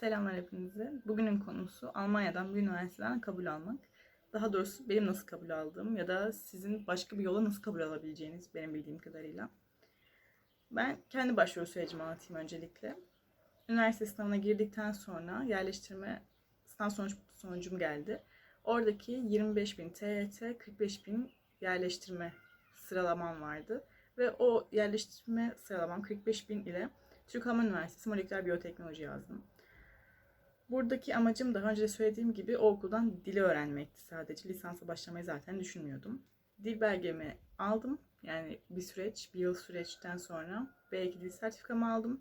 Selamlar hepinize. Bugünün konusu Almanya'dan bir üniversiteden kabul almak. Daha doğrusu benim nasıl kabul aldığım ya da sizin başka bir yola nasıl kabul alabileceğiniz benim bildiğim kadarıyla. Ben kendi başvuru sürecimi anlatayım öncelikle. Üniversite sınavına girdikten sonra yerleştirme sınav sonuç, sonucum geldi. Oradaki 25.000 TYT, 45.000 yerleştirme sıralamam vardı. Ve o yerleştirme sıralamam 45.000 ile Türk Alman Üniversitesi Moleküler Biyoteknoloji yazdım. Buradaki amacım daha önce söylediğim gibi o okuldan dili öğrenmekti sadece. Lisansa başlamayı zaten düşünmüyordum. Dil belgemi aldım. Yani bir süreç, bir yıl süreçten sonra B2 dil sertifikamı aldım.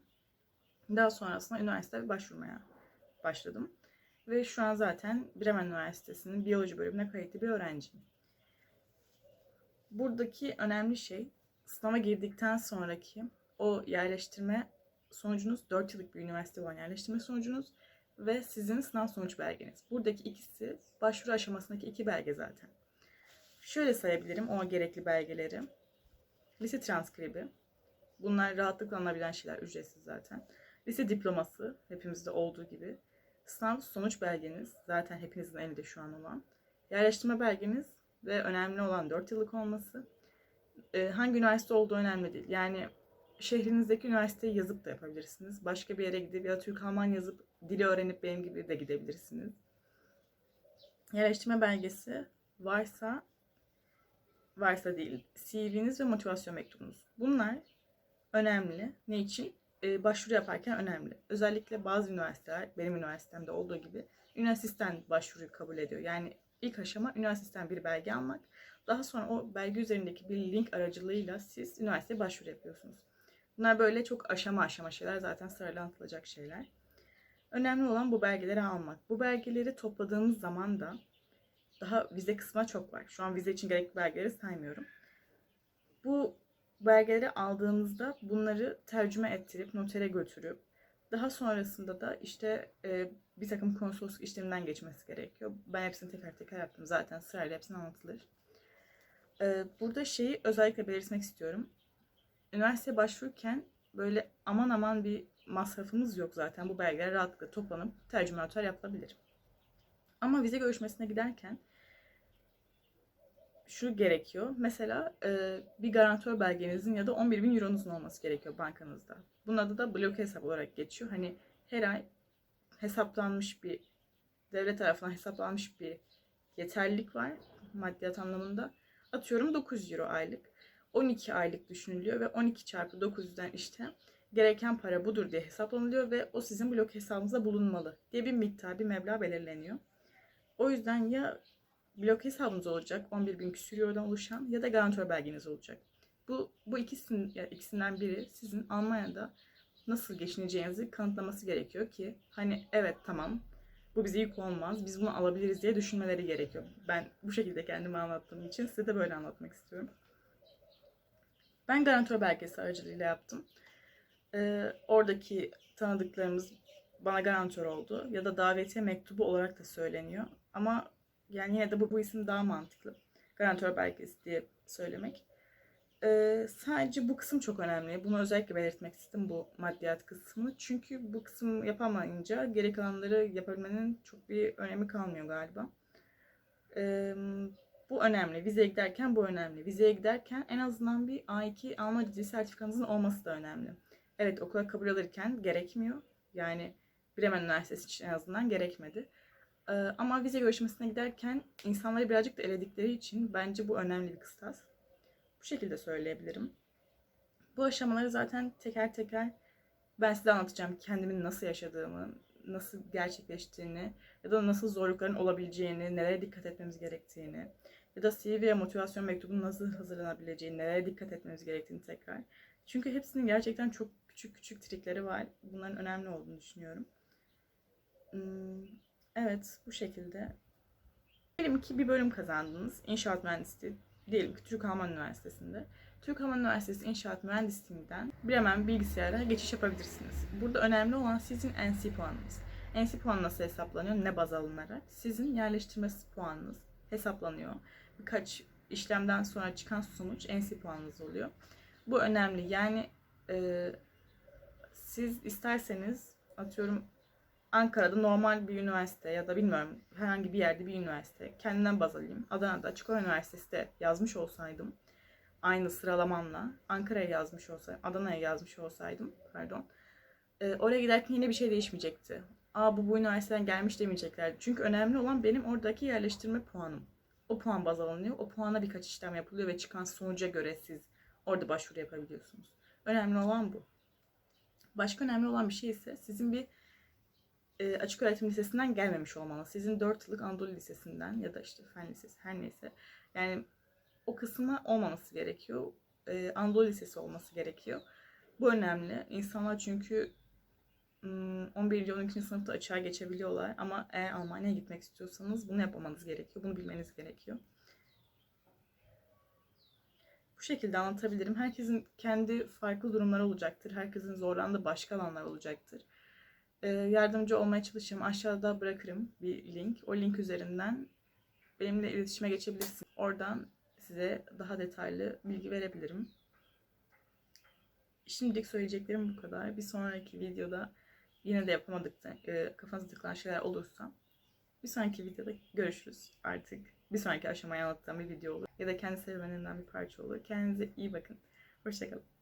Daha sonrasında üniversiteye başvurmaya başladım. Ve şu an zaten Bremen Üniversitesi'nin biyoloji bölümüne kayıtlı bir öğrenciyim. Buradaki önemli şey sınava girdikten sonraki o yerleştirme sonucunuz 4 yıllık bir üniversite olan yerleştirme sonucunuz ve sizin sınav sonuç belgeniz. Buradaki ikisi başvuru aşamasındaki iki belge zaten. Şöyle sayabilirim o gerekli belgeleri. Lise transkribi. Bunlar rahatlıkla alınabilen şeyler, ücretsiz zaten. Lise diploması, hepimizde olduğu gibi. Sınav sonuç belgeniz, zaten hepinizin elinde şu an olan. Yerleştirme belgeniz ve önemli olan 4 yıllık olması. Ee, hangi üniversite olduğu önemli değil. Yani şehrinizdeki üniversiteyi yazıp da yapabilirsiniz. Başka bir yere gidip ya da Türk Alman yazıp dili öğrenip benim gibi de gidebilirsiniz. Yerleştirme belgesi varsa varsa değil. CV'niz ve motivasyon mektubunuz. Bunlar önemli. Ne için? Ee, başvuru yaparken önemli. Özellikle bazı üniversiteler, benim üniversitemde olduğu gibi üniversiteden başvuruyu kabul ediyor. Yani ilk aşama üniversiteden bir belge almak. Daha sonra o belge üzerindeki bir link aracılığıyla siz üniversiteye başvuru yapıyorsunuz. Bunlar böyle çok aşama aşama şeyler. Zaten sırayla anlatılacak şeyler. Önemli olan bu belgeleri almak. Bu belgeleri topladığımız zaman da daha vize kısmına çok var. Şu an vize için gerekli belgeleri saymıyorum. Bu belgeleri aldığımızda bunları tercüme ettirip notere götürüp daha sonrasında da işte e, bir takım konsolosluk işleminden geçmesi gerekiyor. Ben hepsini teker teker yaptım zaten sırayla hepsini anlatılır. E, burada şeyi özellikle belirtmek istiyorum. Üniversiteye başvururken böyle aman aman bir masrafımız yok zaten. Bu belgeler rahatlıkla toplanıp tercüme noter yapılabilir. Ama vize görüşmesine giderken şu gerekiyor. Mesela e, bir garantör belgenizin ya da 11 bin euronuzun olması gerekiyor bankanızda. Bunun adı da bloke hesap olarak geçiyor. Hani her ay hesaplanmış bir devlet tarafından hesaplanmış bir yeterlilik var maddiyat anlamında. Atıyorum 9 euro aylık. 12 aylık düşünülüyor ve 12 çarpı 9'dan işte gereken para budur diye hesaplanılıyor ve o sizin blok hesabınızda bulunmalı diye bir miktar, bir meblağ belirleniyor. O yüzden ya blok hesabınız olacak 11 bin küsur eurodan oluşan ya da garantör belgeniz olacak. Bu, bu ikisinin, ya ikisinden biri sizin Almanya'da nasıl geçineceğinizi kanıtlaması gerekiyor ki hani evet tamam bu bize yük olmaz biz bunu alabiliriz diye düşünmeleri gerekiyor. Ben bu şekilde kendimi anlattığım için size de böyle anlatmak istiyorum. Ben garantör belgesi aracılığıyla yaptım. Ee, oradaki tanıdıklarımız bana garantör oldu. Ya da davetiye mektubu olarak da söyleniyor. Ama yani yine de bu, bu isim daha mantıklı. Garantör belgesi diye söylemek. Ee, sadece bu kısım çok önemli. Bunu özellikle belirtmek istedim bu maddiyat kısmını. Çünkü bu kısım yapamayınca geri kalanları yapabilmenin çok bir önemi kalmıyor galiba. Ee, bu önemli. Vizeye giderken bu önemli. Vizeye giderken en azından bir A2 Almanca dil sertifikanızın olması da önemli. Evet okula kabul alırken gerekmiyor. Yani Bremen Üniversitesi için en azından gerekmedi. Ee, ama vize görüşmesine giderken insanları birazcık da eledikleri için bence bu önemli bir kıstas. Bu şekilde söyleyebilirim. Bu aşamaları zaten teker teker ben size anlatacağım. Kendimin nasıl yaşadığımı, nasıl gerçekleştiğini ya da nasıl zorlukların olabileceğini, nelere dikkat etmemiz gerektiğini ya da CV ve motivasyon mektubunun nasıl hazırlanabileceğini, nelere dikkat etmemiz gerektiğini tekrar. Çünkü hepsinin gerçekten çok küçük küçük trikleri var. Bunların önemli olduğunu düşünüyorum. Hmm, evet, bu şekilde. Diyelim ki bir bölüm kazandınız. İnşaat mühendisliği. Diyelim ki Türk Alman Üniversitesi'nde. Türk Alman Üniversitesi İnşaat Mühendisliğinden Bremen bilgisayara geçiş yapabilirsiniz. Burada önemli olan sizin NC puanınız. NC puanı nasıl hesaplanıyor? Ne baz alınarak? Sizin yerleştirme puanınız hesaplanıyor. Birkaç işlemden sonra çıkan sonuç NC puanınız oluyor. Bu önemli. Yani e, siz isterseniz atıyorum Ankara'da normal bir üniversite ya da bilmiyorum herhangi bir yerde bir üniversite kendinden baz alayım. Adana'da Açık Öğretim Üniversitesi yazmış olsaydım aynı sıralamamla Ankara'ya yazmış olsaydım, Adana'ya yazmış olsaydım pardon. e, oraya giderken yine bir şey değişmeyecekti. Aa bu bu üniversiteden gelmiş demeyeceklerdi. Çünkü önemli olan benim oradaki yerleştirme puanım. O puan baz alınıyor. O puana birkaç işlem yapılıyor ve çıkan sonuca göre siz orada başvuru yapabiliyorsunuz. Önemli olan bu. Başka önemli olan bir şey ise sizin bir e, açık öğretim lisesinden gelmemiş olmanız. Sizin 4 yıllık Anadolu Lisesi'nden ya da işte fen lisesi her neyse. Yani o kısmı olmaması gerekiyor. E, Anadolu Lisesi olması gerekiyor. Bu önemli. İnsanlar çünkü 11. 12. sınıfta açığa geçebiliyorlar ama eğer Almanya'ya gitmek istiyorsanız bunu yapmamanız gerekiyor. Bunu bilmeniz gerekiyor. Bu şekilde anlatabilirim. Herkesin kendi farklı durumları olacaktır. Herkesin zorlandığı başka alanlar olacaktır. Ee, yardımcı olmaya çalışacağım. Aşağıda bırakırım bir link. O link üzerinden benimle iletişime geçebilirsin. Oradan size daha detaylı bilgi verebilirim. Şimdilik söyleyeceklerim bu kadar. Bir sonraki videoda yine de yapamadık e, kafanıza takılan şeyler olursa bir sonraki videoda görüşürüz artık. Bir sonraki aşamayı anlattığım bir video olur. Ya da kendi serüvenimden bir parça olur. Kendinize iyi bakın. Hoşçakalın.